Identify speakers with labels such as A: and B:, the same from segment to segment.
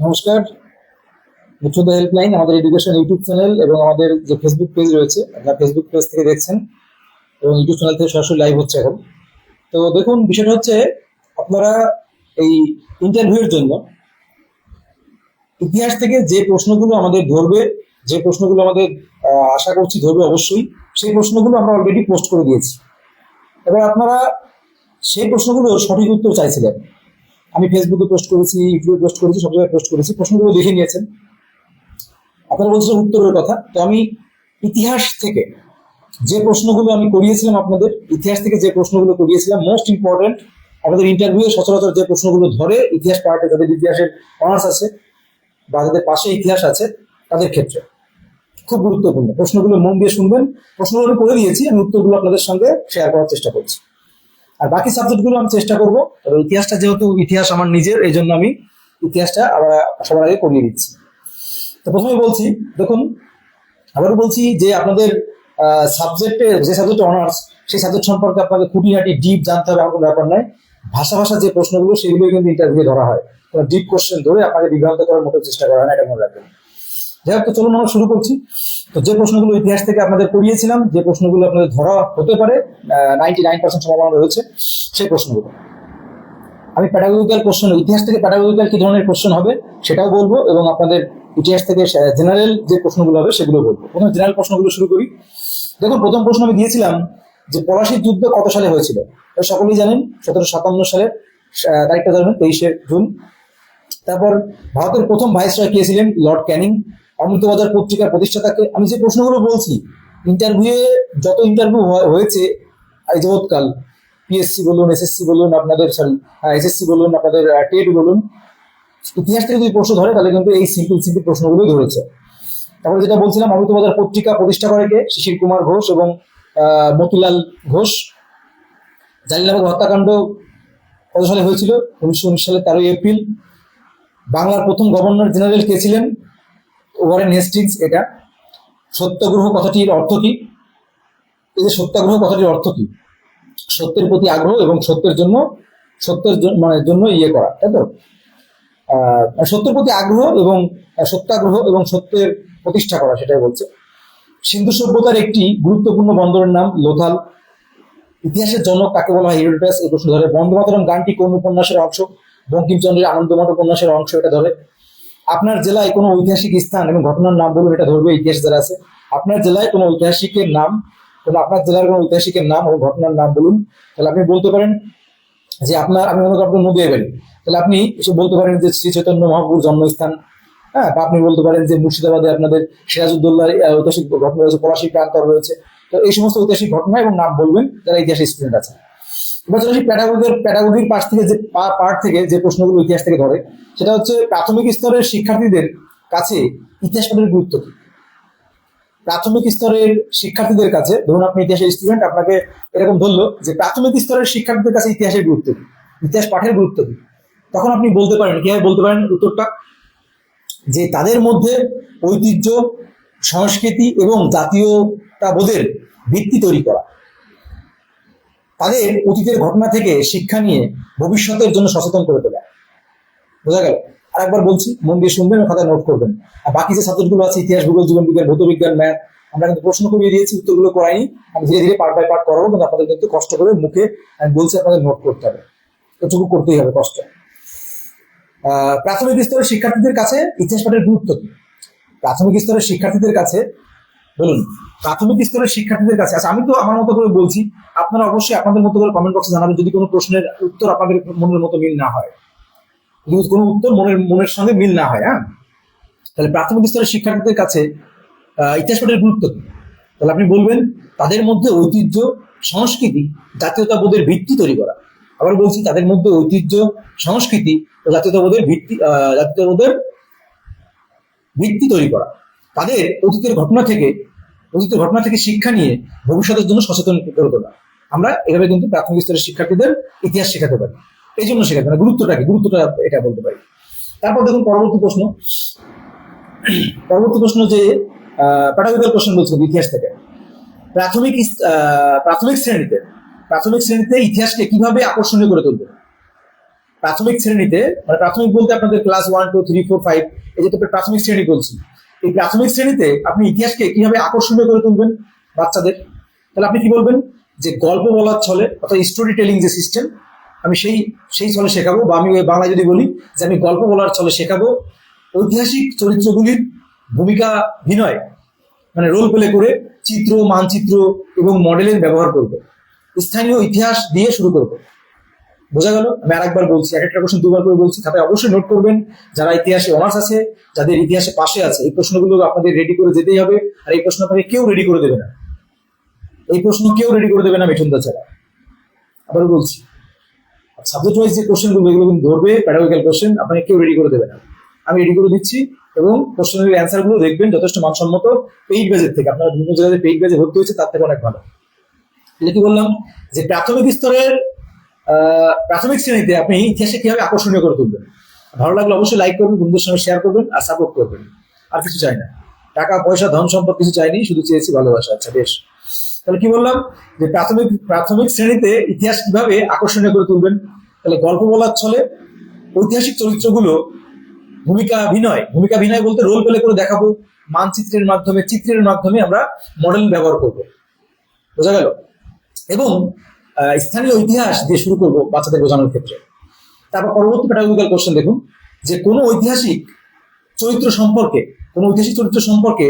A: নমস্কার। উচ্চতা হেল্পলাইন আমাদের এডুকেশন ইউটিউব চ্যানেল এবং আমাদের যে ফেসবুক পেজ রয়েছে, আপনারা ফেসবুক পেজ থেকে দেখছেন এবং ইউটিউব চ্যানেল থেকে সরাসরি লাইভ হচ্ছে এখন। তো দেখুন, বিষয়টা হচ্ছে আপনারা এই ইন্টারভিউয়ের জন্য ইতিহাস থেকে যে প্রশ্নগুলো আমাদের ধরবে, যে প্রশ্নগুলো আমাদের আশা করছি ধরবে অবশ্যই, সেই প্রশ্নগুলো আমরা অলরেডি পোস্ট করে দিয়েছি। এবার আপনারা সেই প্রশ্নগুলোর সঠিক উত্তর চাইছিলেন। আমি ফেসবুকে পোস্ট করেছি, ইউটিউবে পোস্ট করেছি, সব জায়গায় পোস্ট করেছি, প্রশ্নগুলো দেখে নিয়েছেন। আপনারা বলছেন উত্তরের কথা, তো আমি ইতিহাস থেকে যে প্রশ্নগুলো আমি করিয়েছিলাম আপনাদের, ইতিহাস থেকে যে প্রশ্নগুলো করিয়েছিলাম মোস্ট ইম্পর্টেন্ট আমাদের ইন্টারভিউ সচরাচর যে প্রশ্নগুলো ধরে, ইতিহাস পার্টে যাদের ইতিহাসের অনার্স আছে, বা যাদের পাশে ইতিহাস আছে, তাদের ক্ষেত্রে। খুব গুরুত্বপূর্ণ। প্রশ্নগুলো মন দিয়ে শুনবেন, প্রশ্নগুলো করে দিয়েছি, আমি উত্তরগুলো আপনাদের সঙ্গে শেয়ার করার চেষ্টা করছি। আর বাকি সাবজেক্টগুলো আমি চেষ্টা করব। তবে ইতিহাসটা যেহেতু ইতিহাস আমার নিজের এই জন্য আমি ইতিহাসটা আবার সবার আগে করিয়ে দিচ্ছি। তো প্রথমে বলছি, দেখুন, আবারও বলছি যে আপনাদের সাবজেক্টের যে সাবজেক্ট অনার্স সেই সাবজেক্ট সম্পর্কে আপনাকে খুঁটিনাটি ডিপ জানতে হবে এমন কোনো ব্যাপার নয়। ভাষা ভাষা যে প্রশ্নগুলো সেগুলো কিন্তু ইন্টারভিউ ধরা হয়। ডিপ কোশ্চেন ধরে আপনাকে বিভ্রান্ত করার মতো চেষ্টা করা হয় না, এটা মনে রাখবেন। যাই হোক চলুন আমরা শুরু করছি। তো যে প্রশ্নগুলো ইতিহাস থেকে আপনাদের পড়িয়েছিলাম, যে প্রশ্নগুলো আপনাদের ধরা হতে পারে নাইনটি নাইন পার্সেন্ট সম্ভাবনা রয়েছে, সেই প্রশ্নগুলো। আমি প্যাডাগোজিক্যাল কোশ্চেন ইতিহাস থেকে প্যাডাগোজিক্যাল কি ধরনের কোশ্চেন হবে, সেটাও বলব এবং আপনাদের ইতিহাস থেকে জেনারেল যে প্রশ্নগুলো হবে সেগুলো বলব। প্রথমে জেনারেল প্রশ্নগুলো শুরু করি। দেখুন, প্রথম প্রশ্ন আমি দিয়েছিলাম যে পলাশির যুদ্ধ কত সালে হয়েছিল? সকলেই জানেন সতেরো সাতান্ন সালের তারিখটা জানেন তেইশে জুন। তারপর ভারতের প্রথম ভাইসরয় কে ছিলেন লর্ড ক্যানিং অমৃতবাজার পত্রিকার প্রতিষ্ঠাতাকে আমি যে প্রশ্নগুলো বলছি ইন্টারভিউয়ে যত ইন্টারভিউ হয়েছে যাবৎকাল পিএসসি বলুন এসএসসি বলুন, আপনাদের সরি এসএসসি বলুন, আপনাদের টেট বলুন, ইতিহাস থেকে যদি প্রশ্ন ধরে, তাহলে কিন্তু এই সিম্পল সিম্পল প্রশ্নগুলোই ধরেছে। তারপরে যেটা বলছিলাম, অমৃতবাজার পত্রিকা প্রতিষ্ঠা করে কে? শিশির কুমার ঘোষ এবং মতিলাল ঘোষ। জালিলাবাদ হত্যাকাণ্ড কত সালে হয়েছিল? উনিশশো উনিশ সালের তেরোই এপ্রিল। বাংলার প্রথম গভর্নর জেনারেল কে ছিলেন? ওয়ারেন হেস্টিংস এটা। সত্যাগ্রহ কথাটির অর্থ কি? এই যে সত্যাগ্রহ কথাটির অর্থ কি? সত্যের প্রতি আগ্রহ এবং সত্যের জন্য সত্যের মানে জন্য ইয়ে করা তাই তো? আহ, সত্যের প্রতি আগ্রহ এবং সত্যাগ্রহ এবং সত্যের প্রতিষ্ঠা করা সেটাই বলছে। সিন্ধু সভ্যতার একটি গুরুত্বপূর্ণ বন্দরের নাম লোথাল ইতিহাসের জনক কাকে বলা হয় হিরোডাস। এই প্রশ্ন ধরে বন্দে মাতরম গানটি কোন উপন্যাসের অংশ? বঙ্কিমচন্দ্রের আনন্দমঠ উপন্যাসের অংশ এটা ধরে। আপনার জেলায় কোনো ঐতিহাসিক স্থান, এবং ঘটনার নাম বলুন, এটা ধরবে ইতিহাস যারা আছে, আপনার জেলায় কোনো ঐতিহাসিকের নাম, কোনো আপনার জেলার কোনো ঐতিহাসিকের নাম এবং ঘটনার নাম বলুন, তাহলে আপনি বলতে পারেন যে আপনার, আমি মনে করি নদী বাড়ি। তাহলে আপনি এসে বলতে পারেন যে শ্রী চৈতন্য মহাপুর জন্মস্থান হ্যাঁ বা আপনি বলতে পারেন যে মুর্শিদাবাদে আপনাদের সিরাজউদ্দৌলার ঐতিহাসিক ঘটনা রয়েছে পলাশী প্রান্তর রয়েছে। তো এই সমস্ত ঐতিহাসিক ঘটনা এবং নাম বলবেন, যারা ইতিহাসের স্টুডেন্ট আছে। এবার আসি পাশ থেকে যে পার্ট থেকে যে প্রশ্নগুলো ইতিহাস থেকে ধরে, সেটা হচ্ছে প্রাথমিক স্তরের শিক্ষার্থীদের কাছে ইতিহাস পাঠের গুরুত্ব কি? প্রাথমিক স্তরের শিক্ষার্থীদের কাছে, ধরুন আপনি ইতিহাসের স্টুডেন্ট আপনাকে এরকম বলল যে প্রাথমিক স্তরের শিক্ষার্থীদের কাছে ইতিহাসের গুরুত্ব কি? ইতিহাস পাঠের গুরুত্ব কি? তখন আপনি বলতে পারেন, কীভাবে বলতে পারেন উত্তরটা? যে তাদের মধ্যে ঐতিহ্য, সংস্কৃতি এবং জাতীয়তাবোধের ভিত্তি তৈরি করা। তাদের অতীতের ঘটনা থেকে শিক্ষা নিয়ে ভবিষ্যতের জন্য সচেতন করে তোলা। বোঝা গেল? আরেকবার বলছি, মন দিয়ে শুনবেন ও খাতায় নোট করবেন। আর বাকি যে সাবজেক্টগুলো আছে, ইতিহাস, ভূগোল, জীবন বিজ্ঞান ভৌত বিজ্ঞান ম্যাথ আমরা কিন্তু প্রশ্ন করিয়ে দিয়েছি, উত্তরগুলো করাইনি। আমি ধীরে ধীরে পার্ট বাই পার্ট করাবো, কিন্তু আপনাদের কিন্তু কষ্ট করে মুখে আমি বলছি, আপনাদের নোট করতে হবে। এটুকু করতেই হবে কষ্ট। প্রাথমিক স্তরের শিক্ষার্থীদের কাছে ইতিহাস পাঠের গুরুত্ব কি? প্রাথমিক স্তরের শিক্ষার্থীদের কাছে বলুন, প্রাথমিক স্তরের শিক্ষার্থীদের কাছে আচ্ছা আমি তো আমার মতো করে বলছি, আপনারা অবশ্যই আপনাদের মতো করে কমেন্ট বক্সে জানাবেন যদি কোনো প্রশ্নের উত্তর আপনাদের মনের মতো মিল না হয়। যদি কোনো উত্তর মনের মনের সঙ্গে মিল না হয় হ্যাঁ? তাহলে প্রাথমিক স্তরের শিক্ষার্থীদের কাছে ইতিহাস পাঠের গুরুত্ব কি? তাহলে আপনি বলবেন, তাদের মধ্যে ঐতিহ্য, সংস্কৃতি, জাতীয়তাবোধের ভিত্তি তৈরি করা। আবার বলছি, তাদের মধ্যে ঐতিহ্য, সংস্কৃতি জাতীয়তাবোধের ভিত্তি জাতীয়তাবোধের ভিত্তি তৈরি করা। তাদের অতীতের ঘটনা থেকে, অতীতের ঘটনা থেকে শিক্ষা নিয়ে ভবিষ্যতের জন্য সচেতন করে তোলা আমরা এভাবে কিন্তু প্রাথমিক স্তরের শিক্ষার্থীদের ইতিহাস শেখাতে পারি। এই জন্য শেখাতে পারি। গুরুত্বটা কি? গুরুত্বটা এটা বলতে পারি। তারপর দেখুন পরবর্তী প্রশ্ন। পরবর্তী প্রশ্ন যে প্যাটাগোরিক্যাল কোশ্চেন বলছিলাম ইতিহাস থেকে। প্রাথমিক প্রাথমিক শ্রেণীতে প্রাথমিক শ্রেণীতে ইতিহাসকে কীভাবে আকর্ষণীয় করে তুলবে? প্রাথমিক শ্রেণীতে মানে প্রাথমিক বলতে আপনাদের class one two three four five এই যে প্রাথমিক শ্রেণি বলছি। এই প্রাথমিক শ্রেণীতে আপনি ইতিহাসকে কীভাবে আকর্ষণীয় করে তুলবেন বাচ্চাদের, তাহলে আপনি কি বলবেন? যে গল্প বলার ছলে অর্থাৎ স্টোরি টেলিং যে সিস্টেম আমি সেই সেই ছলে শেখাবো, বা আমি ওই বাংলায় যদি বলি যে আমি গল্প বলার ছলে শেখাবো, ঐতিহাসিক চরিত্রগুলির ভূমিকা বিনয় মানে রোল প্লে করে চিত্র, মানচিত্র এবং মডেলের ব্যবহার করব। স্থানীয় ইতিহাস দিয়ে শুরু করব। বোঝা গেল? আমি আরেকবার বলছি, এক একটা কোশ্চেন দুবার করে বলছি খাতায় অবশ্যই নোট করবেন। যারা ইতিহাসে অনার্স আছে, যাদের ইতিহাসে পাশে আছে, এই প্রশ্নগুলো আপনাদের রেডি করে যেতেই হবে, আর এই প্রশ্ন আপনাকে কেউ রেডি করে দেবে না। এই প্রশ্ন কেউ রেডি করে দেবে না মিঠুনদা ছাড়া। আবার বলছি সাবজেক্ট ওয়াইজ যে কোশ্চেনগুলো এগুলো কিন্তু ধরবে প্যাডাগোজিক্যাল কোশ্চেন আপনাকে কেউ রেডি করে দেবে না। আমি রেডি করে দিচ্ছি, এবং কোশ্চেনের অ্যান্সারগুলো দেখবেন, যথেষ্ট মানসম্মত। পেইড বেজের থেকে, আপনারা বিভিন্ন জায়গায় পেইড বেজে ভর্তি হয়েছে, তার থেকে অনেক ভালো। এটা কি বললাম? যে প্রাথমিক স্তরের প্রাথমিক শ্রেণীতে আপনি ইতিহাসে কীভাবে আকর্ষণীয় করে তুলবেন? ভালো লাগলে অবশ্যই লাইক করবেন, বন্ধুদের সঙ্গে শেয়ার করবেন আর সাপোর্ট করবেন। আর কিছু চাই না। টাকা, পয়সা, ধন সম্পদ কিছু চাইনি, শুধু চেয়েছি ভালোবাসা। আচ্ছা বেশ। তাহলে কি বললাম? যে প্রাথমিক প্রাথমিক শ্রেণীতে ইতিহাস কীভাবে আকর্ষণীয় করে তুলবেন? তাহলে গল্প বলার ছলে ঐতিহাসিক চরিত্রগুলো ভূমিকা অভিনয় ভূমিকা অভিনয় বলতে রোল প্লে করে দেখাবো। মানচিত্রের মাধ্যমে, চিত্রের মাধ্যমে আমরা মডেল ব্যবহার করব। বোঝা গেল? এবং স্থানীয় ইতিহাস দিয়ে শুরু করব বাচ্চাদের বোঝানোর ক্ষেত্রে। তারপর পরবর্তী প্যাটাগোজিক্যাল কোশ্চেন দেখুন, যে কোনো ঐতিহাসিক চরিত্র সম্পর্কে, কোনো ঐতিহাসিক চরিত্র সম্পর্কে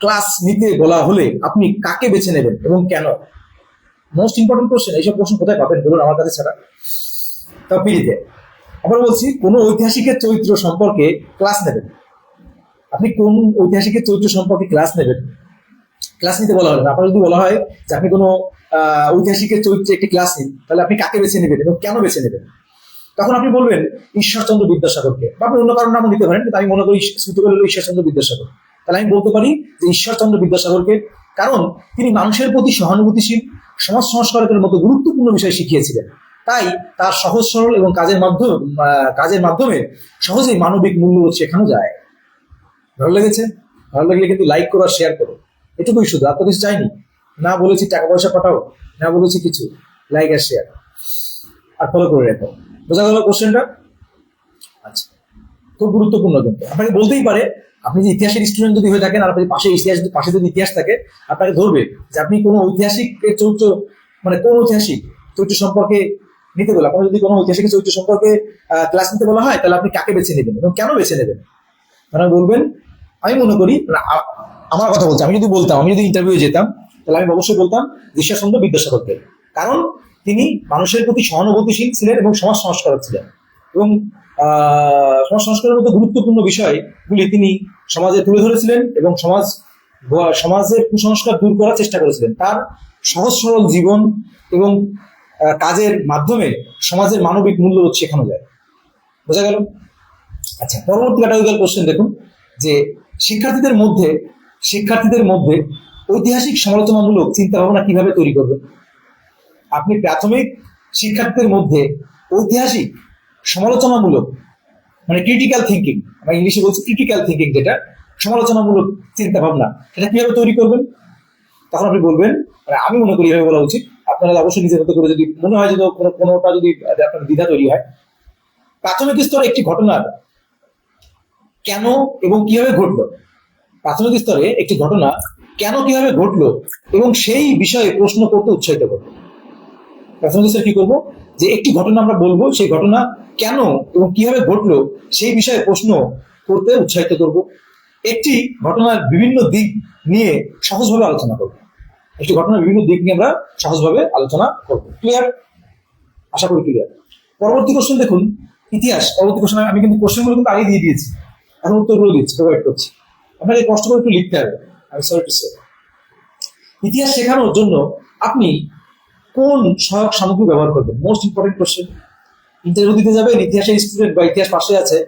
A: ক্লাস নিতে বলা হলে আপনি কাকে বেছে নেবেন এবং কেন? মোস্ট ইম্পর্টেন্ট কোশ্চেন এইসব প্রশ্ন কোথায় পাবেন বলুন আমার কাছে ছাড়া। তা পিড়িতে আবার বলছি, কোনো ঐতিহাসিকের চরিত্র সম্পর্কে ক্লাস নেবেন। আপনি কোন ঐতিহাসিকের চরিত্র সম্পর্কে ক্লাস নেবেন? ক্লাস নিতে বলা না। আপনার যদি বলা হয় যে আপনি কোনো ঐতিহাসিকের চরিত্রে একটি ক্লাস নিন, তাহলে আপনি কাকে বেছে নেবেন এবং কেন বেছে নেবেন? তখন আপনি বলবেন ঈশ্বরচন্দ্র বিদ্যাসাগরকে বা আপনি অন্য কারোর নামও নিতে পারেন, কিন্তু আমি মনে করি সুইটেবল হলো ঈশ্বরচন্দ্র বিদ্যাসাগর। তাহলে আমি বলতে পারি যে ঈশ্বরচন্দ্র বিদ্যাসাগরকে, কারণ তিনি মানুষের প্রতি সহানুভূতিশীল, সমাজ সংস্কারকের মতো গুরুত্বপূর্ণ বিষয় শিখিয়েছিলেন। তাই তার সহজ, সরল এবং কাজের মাধ্যমে কাজের মাধ্যমে সহজেই মানবিক মূল্যবোধ শেখানো যায়। ভালো লেগেছে? ভালো লাগলে কিন্তু লাইক করো শেয়ার করো। এটুকুই শুধু, আর তো কিছু চাইনি। না বলেছি টাকা পয়সা পাঠাও, না বলেছি কিছু। লাইক আর শেয়ার আর ফলো করে রেখো। বোঝা গেল কোশ্চেনটা আচ্ছা। খুব গুরুত্বপূর্ণ কিন্তু। আপনাকে বলতেই পারে, আপনি যে ইতিহাসের স্টুডেন্ট যদি হয়ে থাকেন, আর আপনি পাশে ইতিহাস যদি পাশে যদি ইতিহাস থাকে, আপনাকে ধরবে যে আপনি কোনো ঐতিহাসিক চরিত্র মানে কোন ঐতিহাসিক চরিত্র সম্পর্কে নিতে বলে আপনার যদি কোনো ঐতিহাসিক চরিত্র সম্পর্কে ক্লাস নিতে বলা হয়, তাহলে আপনি কাকে বেছে নেবেন এবং কেন বেছে নেবেন? আপনারা বলবেন, আমি মনে করি আমার কথা বলছি, আমি যদি বলতাম, আমি যদি ইন্টারভিউ যেতাম, তাহলে আমি অবশ্যই বলতাম ঈশ্বরচন্দ্র বিদ্যাসাগরকে কারণ তিনি মানুষের প্রতি সহানুভূতিশীল ছিলেন এবং সমাজ সংস্কারক ছিলেন। এবং সমাজ সংস্কারের মতো গুরুত্বপূর্ণ বিষয়গুলি তিনি সমাজে তুলে ধরেছিলেন এবং সমাজ, সমাজের কুসংস্কার দূর করার চেষ্টা করেছিলেন। তার সহজ সরল জীবন এবং কাজের মাধ্যমে সমাজের মানবিক মূল্যবোধ শেখানো যায়। বোঝা গেল? আচ্ছা পরবর্তী ক্যাটাগরিক্যাল কোশ্চেন দেখুন, যে শিক্ষার্থীদের মধ্যে শিক্ষার্থীদের মধ্যে ঐতিহাসিক সমালোচনামূলক চিন্তা ভাবনা কীভাবে তৈরি করবেন আপনি প্রাথমিক শিক্ষার্থীদের মধ্যে ঐতিহাসিক সমালোচনামূলক মানে ক্রিটিক্যাল থিঙ্কিং আমরা ইংলিশে বলছি ক্রিটিক্যাল থিঙ্কিং যেটা, সমালোচনামূলক চিন্তা ভাবনা সেটা কীভাবে তৈরি করবেন? তখন আপনি বলবেন মানে আমি মনে করি এভাবে বলা উচিত, আপনারা অবশ্যই নিজের মতো করে যদি মনে হয় যে কোনো কোনোটা যদি আপনার দ্বিধা তৈরি হয়। প্রাথমিক স্তরে একটি ঘটনার কেন এবং কীভাবে ঘটলো? প্রাথমিক স্তরে একটি ঘটনা কেন কীভাবে ঘটলো এবং সেই বিষয়ে প্রশ্ন করতে উৎসাহিত করব। প্রাথমিক স্তরে কি করব? যে একটি ঘটনা আমরা বলব, সেই ঘটনা কেন এবং কীভাবে ঘটলো সেই বিষয়ে প্রশ্ন করতে উৎসাহিত করব। একটি ঘটনার বিভিন্ন দিক নিয়ে সহজভাবে আলোচনা করব। একটি ঘটনার বিভিন্ন দিক নিয়ে আমরা সহজভাবে আলোচনা করব। ক্লিয়ার আশা করি ক্লিয়ার পরবর্তী কোশ্চেন দেখুন। ইতিহাস, পরবর্তী কোশ্চেন আমি কিন্তু কোশ্চেনগুলো কিন্তু আগে দিয়ে দিয়েছি। এখন উত্তরগুলো দিচ্ছি প্রোভাইড করছি। আপনাকে কষ্ট করে একটু লিখতে হবে। আমি সরি টু সে ইতিহাস শেখানোর জন্য আপনি কোন সহায়ক সামগ্রী ব্যবহার করবেন? মোস্ট ইম্পর্টেন্ট কোশ্চেন ইন্টারভিউ দিতে যাবেন, ইতিহাসের স্টুডেন্ট বা ইতিহাস পাশে আছে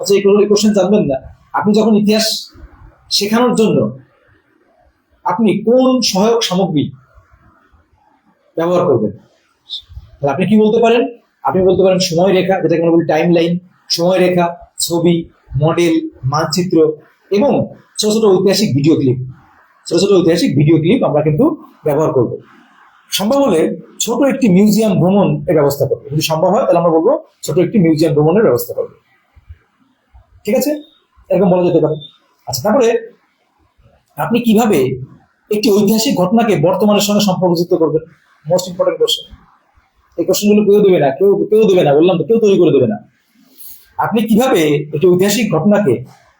A: আচ্ছা এই কোশ্চেন জানবেন না। আপনি যখন ইতিহাস শেখানোর জন্য আপনি কোন সহায়ক সামগ্রী ব্যবহার করবেন? তাহলে আপনি কি বলতে পারেন? আপনি বলতে পারেন সময় রেখা, যেটাকে আমরা বলি টাইম লাইন সময় রেখা, ছবি মডেল মানচিত্র এবং ছোট ছোট ঐতিহাসিক ভিডিও ক্লিপ ছোট ছোট ঐতিহাসিক ভিডিও ক্লিপ আমরা কিন্তু ব্যবহার করব। সম্ভব হলে ছোট একটি মিউজিয়াম ভ্রমণ এর ব্যবস্থা করবে। যদি সম্ভব হয়, তাহলে আমরা বলব ছোট একটি মিউজিয়াম ভ্রমণের ব্যবস্থা করবে। ঠিক আছে? এরকম বলা যেতে পারে। আচ্ছা তারপরে আপনি কীভাবে একটি ঐতিহাসিক ঘটনাকে বর্তমানের সঙ্গে সম্পর্কযুক্ত করবেন? মোস্ট ইম্পর্টেন্ট কোশ্চেন এই কোশ্চেনগুলো কেউ দেবে না, কেউ কেউ দেবে না, বললাম তো, কেউ তৈরি করে দেবে না। আপনি কীভাবে একটি ঐতিহাসিক ঘটনাকে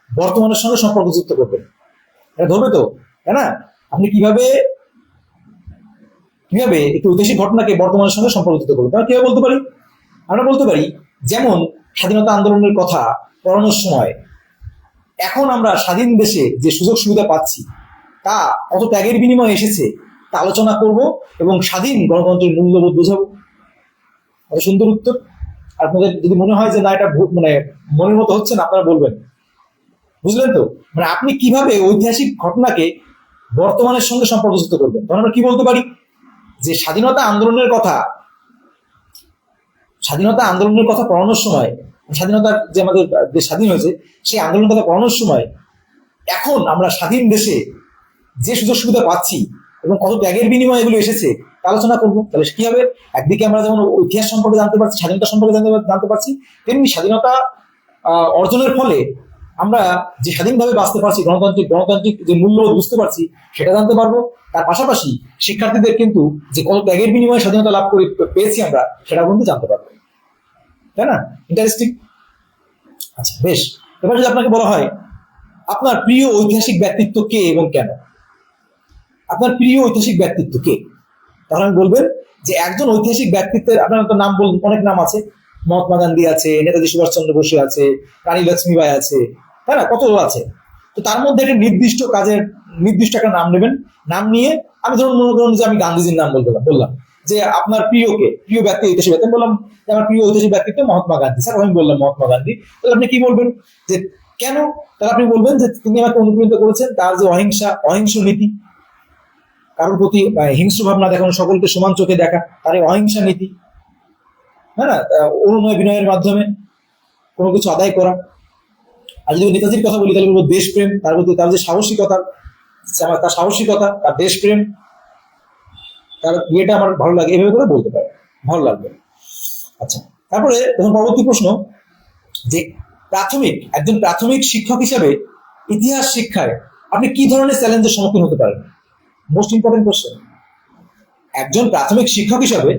A: বর্তমানের সঙ্গে সম্পর্কযুক্ত করবেন। এটা ধরবে তো, তাই না? আপনি কীভাবে কীভাবে একটি ঐতিহাসিক ঘটনাকে বর্তমানের সঙ্গে সম্পর্কিত করবেন আমরা কীভাবে বলতে পারি? আমরা বলতে পারি, যেমন স্বাধীনতা আন্দোলনের কথা পড়ানোর সময়, এখন আমরা স্বাধীন দেশে যে সুযোগ সুবিধা পাচ্ছি, তা কত ত্যাগের বিনিময়ে এসেছে, তা আলোচনা করব এবং স্বাধীন গণতন্ত্রের মূল্যবোধ বোঝাবো। কত সুন্দর উত্তর। আপনাদের যদি মনে হয় যে না, এটা মানে মনের মতো হচ্ছে না, আপনারা বলবেন। বুঝলেন তো? মানে আপনি কীভাবে ঐতিহাসিক ঘটনাকে বর্তমানের সঙ্গে সম্পর্কযুক্ত করবেন? তখন আমরা কি বলতে পারি? যে স্বাধীনতা আন্দোলনের কথা, স্বাধীনতা আন্দোলনের কথা পড়ানোর সময় স্বাধীনতার যে আমাদের দেশ স্বাধীন হয়েছে, সেই আন্দোলনের কথা পড়ানোর সময় এখন আমরা স্বাধীন দেশে যে সুযোগ সুবিধা পাচ্ছি এবং কত ত্যাগের বিনিময়ে এগুলো এসেছে আলোচনা করব। তাহলে কি হবে? একদিকে আমরা যেমন ইতিহাস সম্পর্কে জানতে পারছি, স্বাধীনতা সম্পর্কে জানতে জানতে পারছি, তেমনি স্বাধীনতা অর্জনের ফলে আমরা যে স্বাধীনভাবে বাঁচতে পারছি, গণতান্ত্রিক গণতান্ত্রিক যে মূল্যবোধ বুঝতে পারছি, সেটা জানতে পারব। তার পাশাপাশি শিক্ষার্থীদের কিন্তু যে কত ত্যাগের বিনিময়ে স্বাধীনতা লাভ করে পেয়েছি আমরা সেটা কিন্তু জানতে পারব। তাই না? ইন্টারেস্টিং আচ্ছা বেশ। এবার যদি আপনাকে বলা হয়, আপনার প্রিয় ঐতিহাসিক ব্যক্তিত্ব কে এবং কেন? আপনার প্রিয় ঐতিহাসিক ব্যক্তিত্ব কে? তাহলে আমি বলবেন যে একজন ঐতিহাসিক ব্যক্তিত্বের, আপনার নাম বল, অনেক নাম আছে মহাত্মা গান্ধী আছে, নেতাজি সুভাষচন্দ্র বসু আছে, রানী লক্ষ্মীবাই আছে, তাই না? কত আছে? তো তার মধ্যে একটা নির্দিষ্ট কাজের, নির্দিষ্ট একটা নাম নেবেন। নাম নিয়ে আমি ধরুন মনে করুন যে আমি গান্ধীজির নাম বলতে বললাম যে আপনার প্রিয় কে প্রিয় ব্যক্তি ঐতিহাসিক ব্যক্তি, বললাম যে আমার প্রিয় ঐতিহাসিক ব্যক্তিত্ব মহাত্মা গান্ধী। স্যার, আমি বললাম মহাত্মা গান্ধী। তাহলে আপনি কি বলবেন? যে কেন? তাহলে আপনি বলবেন যে তিনি আমাকে অনুপ্রাণিত করেছেন তার যে অহিংসা, অহিংস নীতি, কারোর প্রতি হিংস্র ভাবনা দেখানো, সকলকে সমান চোখে দেখা, তার অহিংসা নীতি হ্যাঁ না অনুনয় বিনয়ের মাধ্যমে কোনো কিছু আদায় করা। আর যদি নেতাজির কথা বলি, তাহলে বলব দেশপ্রেম, তার মধ্যে তার যে সাহসিকতা তার সাহসিকতা, তার দেশপ্রেম, তার ইয়েটা আমার ভালো লাগে, এভাবে করে বলতে পারে। ভালো লাগবে। আচ্ছা তারপরে তখন পরবর্তী প্রশ্ন, যে প্রাথমিক, একজন প্রাথমিক শিক্ষক হিসাবে ইতিহাস শিক্ষায় আপনি কি ধরনের চ্যালেঞ্জের সম্মুখীন হতে পারেন? মোস্ট ইম্পর্টেন্ট কোশ্চেন একজন প্রাথমিক শিক্ষক হিসাবে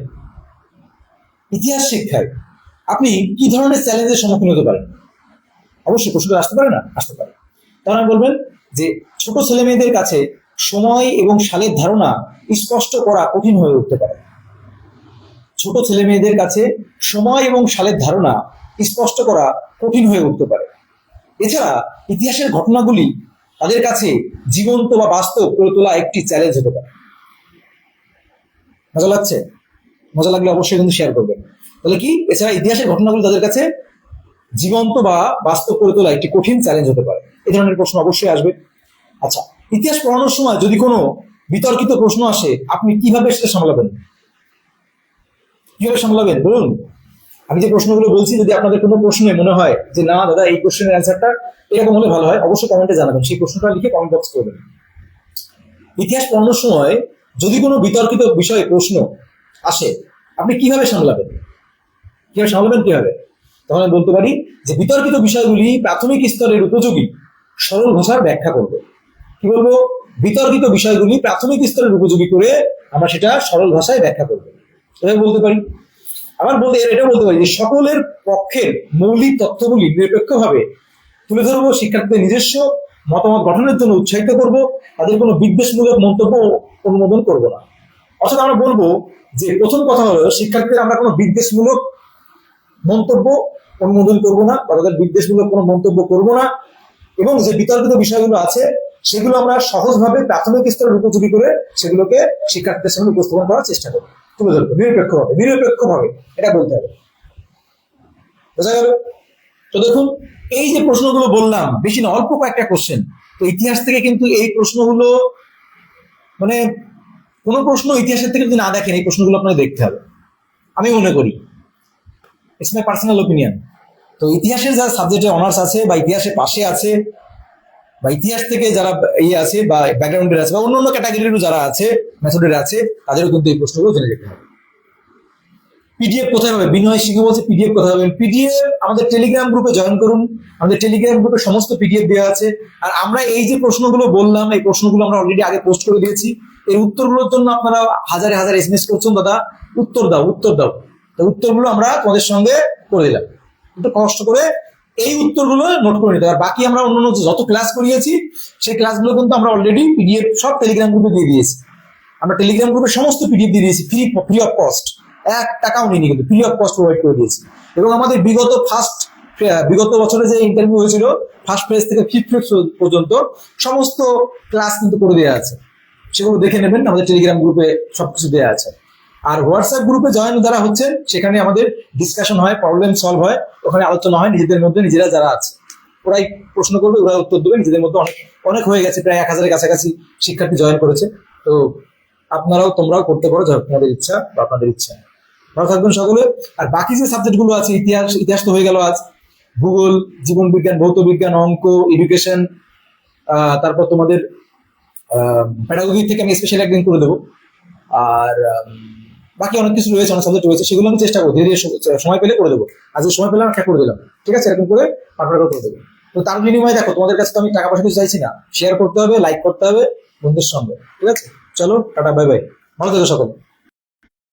A: ইতিহাস শিক্ষায় আপনি কি ধরনের চ্যালেঞ্জের সম্মুখীন হতে পারেন? অবশ্যই প্রশ্নটা আসতে পারে না? আসতে পারে। আমি বলবেন যে ছোট ছেলে মেয়েদের কাছে সময় এবং সালের ধারণা স্পষ্ট করা কঠিন হয়ে উঠতে পারে। ছোট ছেলে মেয়েদের কাছে সময় এবং সালের ধারণা স্পষ্ট করা কঠিন হয়ে উঠতে পারে। এছাড়া ইতিহাসের ঘটনাগুলি তাদের কাছে জীবন্ত বা বাস্তব করে তোলা একটি চ্যালেঞ্জ হতে পারে। মজা লাগছে? মজা লাগলে অবশ্যই কিন্তু শেয়ার করবেন। তাহলে কি? এছাড়া ইতিহাসের ঘটনাগুলো তাদের কাছে জীবন্ত বা বাস্তব করে তোলা একটি কঠিন চ্যালেঞ্জ হতে পারে। এই ধরনের প্রশ্ন অবশ্যই আসবে। আচ্ছা ইতিহাস পড়ানোর সময় যদি কোনো বিতর্কিত প্রশ্ন আসে, আপনি কীভাবে সেটা সামলাবেন? কীভাবে সামলাবেন? বলুন। আমি যে প্রশ্নগুলো বলছি, যদি আপনাদের কোনো প্রশ্নে মনে হয় যে, না, দাদা, এই কোশ্চেনের অ্যান্সারটা এরকম হলে ভালো হয়, অবশ্যই কমেন্টে জানাবেন। সেই প্রশ্নটা লিখে কমেন্ট বক্স করবেন ইতিহাস পড়ানোর সময় যদি কোনো বিতর্কিত বিষয়ে প্রশ্ন আসে, আপনি কীভাবে সামলাবেন? কীভাবে সামলাবেন কীভাবে? তখন আমি বলতে পারি যে বিতর্কিত বিষয়গুলি প্রাথমিক স্তরের উপযোগী, সরল ভাষার ব্যাখ্যা করব। কি বলব? বিতর্কিত বিষয়গুলি প্রাথমিক স্তরের উপযোগী করে আমরা সেটা সরল ভাষায় ব্যাখ্যা করব। এভাবে বলতে পারি। আবার বলতে এটা বলতে পারি যে সকলের পক্ষের মৌলিক তথ্যগুলি নিরপেক্ষভাবে তুলে ধরবো, শিক্ষার্থীদের নিজস্ব মতামত গঠনের জন্য উৎসাহিত করব, তাদের কোনো বিদ্বেষমূলক মন্তব্য অনুমোদন করব না। অর্থাৎ আমরা বলব যে প্রথম কথা হলো শিক্ষার্থীদের আমরা কোনো বিদ্বেষমূলক মন্তব্য অনুমোদন করব না বা তাদের বিদ্বেষমূলক কোনো মন্তব্য করব না। এবং যে বিতর্কিত বিষয়গুলো আছে, সেগুলো আমরা সহজভাবে প্রাথমিক স্তরের উপযোগী করে সেগুলোকে শিক্ষার্থীদের সামনে উপস্থাপন করার চেষ্টা করব। তুলে ধরবো নিরপেক্ষভাবে নিরপেক্ষভাবে এটা বলতে হবে। বোঝা গেল? তো দেখুন, এই যে প্রশ্নগুলো বললাম, বেশি না, অল্প কয়েকটা কোশ্চেন তো ইতিহাস থেকে কিন্তু এই প্রশ্নগুলো মানে কোনো প্রশ্ন ইতিহাসের থেকে যদি না দেখেন, এই প্রশ্নগুলো আপনাকে দেখতে হবে। আমি মনে করি ইটস মাই পার্সোনাল ওপিনিয়ন তো ইতিহাসের যারা সাবজেক্টে অনার্স আছে, বা ইতিহাসের পাশে আছে, বা ইতিহাস থেকে যারা ইয়ে আছে, বা ব্যাকগ্রাউন্ডের আছে, বা অন্য অন্য ক্যাটাগরিরও যারা আছে মেথডের আছে, তাদেরও কিন্তু এই প্রশ্নগুলো জেনে যেতে হবে। পিডিএফ কোথায় হবে বিনয় সিংহ বলছে পিডিএফ কোথায় হবে পিডিএফ আমাদের টেলিগ্রাম গ্রুপে জয়েন করুন। আমাদের টেলিগ্রাম গ্রুপে সমস্ত পিডিএফ দেওয়া আছে। আর আমরা এই যে প্রশ্নগুলো বললাম, এই প্রশ্নগুলো আমরা অলরেডি আগে পোস্ট করে দিয়েছি। এই উত্তরগুলোর জন্য আপনারা হাজারে হাজার এস করছেন, দাদা। উত্তর দাও উত্তর দাও। উত্তরগুলো আমরা তোমাদের সঙ্গে করে দিলাম। একটু কষ্ট করে এই উত্তরগুলো নোট করে নিতে আর বাকি আমরা অন্য যত ক্লাস করিয়েছি, সেই ক্লাসগুলো কিন্তু আমরা অলরেডি পিডিএফ সব টেলিগ্রাম গ্রুপে দিয়ে দিয়েছি। আমরা টেলিগ্রাম গ্রুপে সমস্ত পিডিএফ দিয়ে দিয়েছি ফ্রি ফ্রি অফ কস্ট এক টাকাও নিইনি কিন্তু ফ্রি অফ কস্ট প্রোভাইড করে দিয়েছি। এবং আমাদের বিগত ফার্স্ট বিগত বছরে যে ইন্টারভিউ হয়েছিল ফার্স্ট ফেজ থেকে ফিফথ ফেজ পর্যন্ত সমস্ত ক্লাস কিন্তু করে দেওয়া আছে। সেগুলো দেখে নেবেন, আমাদের টেলিগ্রাম গ্রুপে সবকিছু দেওয়া আছে। আর হোয়াটসঅ্যাপ গ্রুপে জয়েন যারা হচ্ছেন, সেখানে আমাদের ডিসকাশন হয় প্রবলেম সলভ হয়, ওখানে আলোচনা হয়, নিজেদের মধ্যে নিজেরা যারা আছে। ওরাই প্রশ্ন করবে ওরা উত্তর দেবে, নিজেদের মধ্যে অনেক অনেক হয়ে গেছে, প্রায় এক হাজারের কাছাকাছি শিক্ষার্থী জয়েন করেছে। তো আপনারাও তোমরাও করতে পারো তোমাদের ইচ্ছা বা আপনাদের ইচ্ছা। ভালো থাকবেন সকলে। আর বাকি যে সাবজেক্টগুলো আছে, ইতিহাস ইতিহাস তো হয়ে গেল আজ। ভূগোল, জীবন বিজ্ঞান, ভৌত বিজ্ঞান, অঙ্ক এডুকেশন তারপর তোমাদের প্যাডাগোগি থেকে আমি স্পেশাল একদিন করে দেবো। আর বাকি অনেক কিছু রয়েছে, অনেক সাবজেক্ট রয়েছে, সেগুলো আমি চেষ্টা করব। ধীরে ধীরে সময় পেলে করে দেবো। আজকে সময় পেলে আমি করে দিলাম। ঠিক আছে? এরকম করে আপনারা করে দেবো। তো তার বিনিময়ে দেখো, তোমাদের কাছে তো আমি টাকা পয়সা কিছু চাইছি না। শেয়ার করতে হবে লাইক করতে হবে, বন্ধুদের সঙ্গে। ঠিক আছে? চলো, টাটা বাই বাই ভালো থেকো সকলে।